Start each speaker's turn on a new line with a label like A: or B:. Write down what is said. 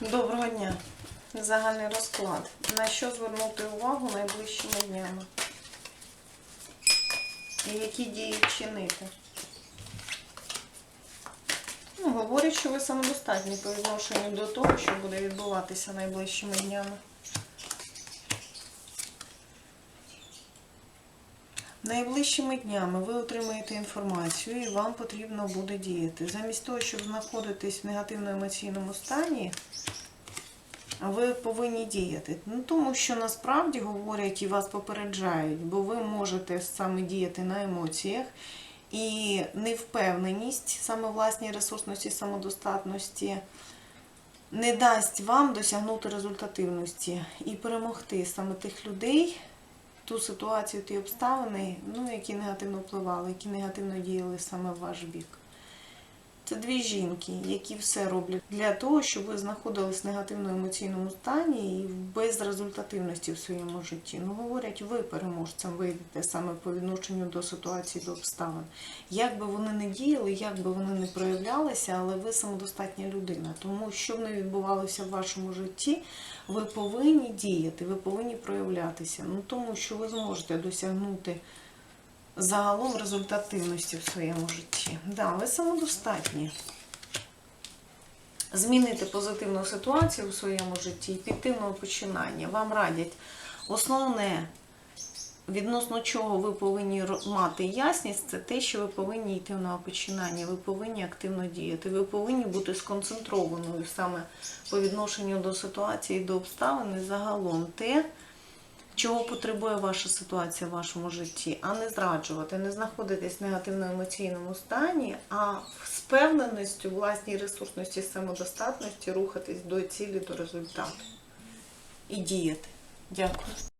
A: Доброго дня. Загальний розклад. На що звернути увагу найближчими днями? І які дії вчинити? Ну, говорять, що ви самодостатні по відношенню до того, що буде відбуватися найближчими днями. Найближчими днями ви отримаєте інформацію і вам потрібно буде діяти. Замість того, щоб знаходитись в негативно-емоційному стані, ви повинні діяти. Ну, тому що насправді говорять і вас попереджають, бо ви можете саме діяти на емоціях. І невпевненість саме власній ресурсності, самодостатності не дасть вам досягнути результативності і перемогти саме тих людей, ту ситуацію, ті обставини, ну, які негативно впливали, які негативно діяли саме в ваш бік. Це дві жінки, які все роблять для того, щоб ви знаходились в негативно-емоційному стані і в безрезультативності в своєму житті. Ну, говорять, ви переможцем вийдете саме по відношенню до ситуації, до обставин. Як би вони не діяли, як би вони не проявлялися, але ви самодостатня людина. Тому що б не відбувалося в вашому житті, ви повинні діяти, ви повинні проявлятися. Ну тому що ви зможете досягнути загалом результативності в своєму житті. Да, ви самодостатні. Змінити позитивну ситуацію в своєму житті і піти нове починання. Вам радять основне, відносно чого ви повинні мати ясність, це те, що ви повинні йти нове починання, ви повинні активно діяти, ви повинні бути сконцентрованою саме по відношенню до ситуації, до обставин і загалом те, чого потребує ваша ситуація в вашому житті, а не зраджувати, не знаходитись в негативно-емоційному стані, а з впевненістю, власній ресурсності, самодостатності рухатись до цілі, до результату і діяти. Дякую.